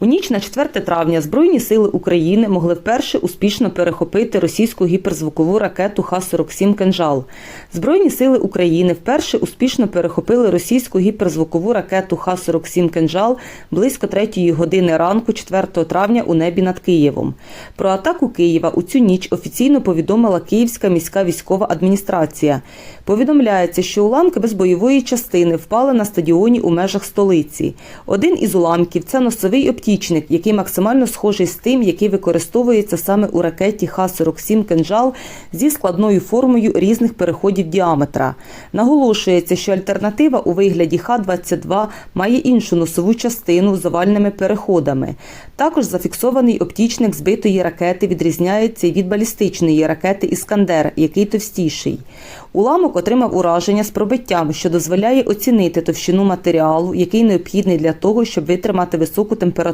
У ніч на 4 травня Збройні сили України могли вперше успішно перехопити російську гіперзвукову ракету Х-47 «Кинжал». Збройні сили України вперше успішно перехопили російську гіперзвукову ракету Х-47 «Кинжал» близько 3 години ранку 4 травня у небі над Києвом. Про атаку Києва у цю ніч офіційно повідомила Київська міська військова адміністрація. Повідомляється, що уламки без бойової частини впали на стадіоні у межах столиці. Один із уламків це носовий оптічник, який максимально схожий з тим, який використовується саме у ракеті Х-47 «Кинжал» зі складною формою різних переходів діаметра. Наголошується, що альтернатива у вигляді Х-22 має іншу носову частину з овальними переходами. Також зафіксований оптічник збитої ракети відрізняється від балістичної ракети Іскандер, який товстіший. Уламок отримав ураження з пробиттям, що дозволяє оцінити товщину матеріалу, який необхідний для того, щоб витримати високу температуру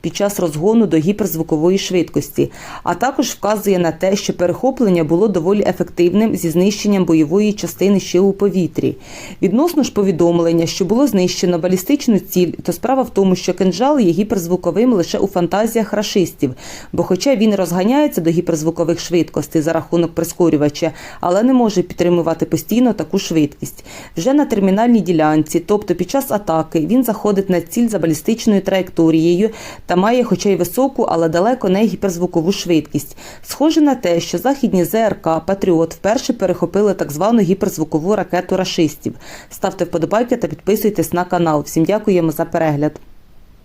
під час розгону до гіперзвукової швидкості, а також вказує на те, що перехоплення було доволі ефективним зі знищенням бойової частини ще у повітрі. Відносно ж повідомлення, що було знищено балістичну ціль, то справа в тому, що кинжал є гіперзвуковим лише у фантазіях рашистів, бо хоча він розганяється до гіперзвукових швидкостей за рахунок прискорювача, але не може підтримувати постійно таку швидкість. Вже на термінальній ділянці, тобто під час атаки, він заходить на ціль за балістичною траєкторією та має, хоча й високу, але далеко не гіперзвукову швидкість. Схоже на те, що західні ЗРК Патріот вперше перехопили так звану гіперзвукову ракету рашистів. Ставте вподобайки та підписуйтесь на канал. Всім дякуємо за перегляд.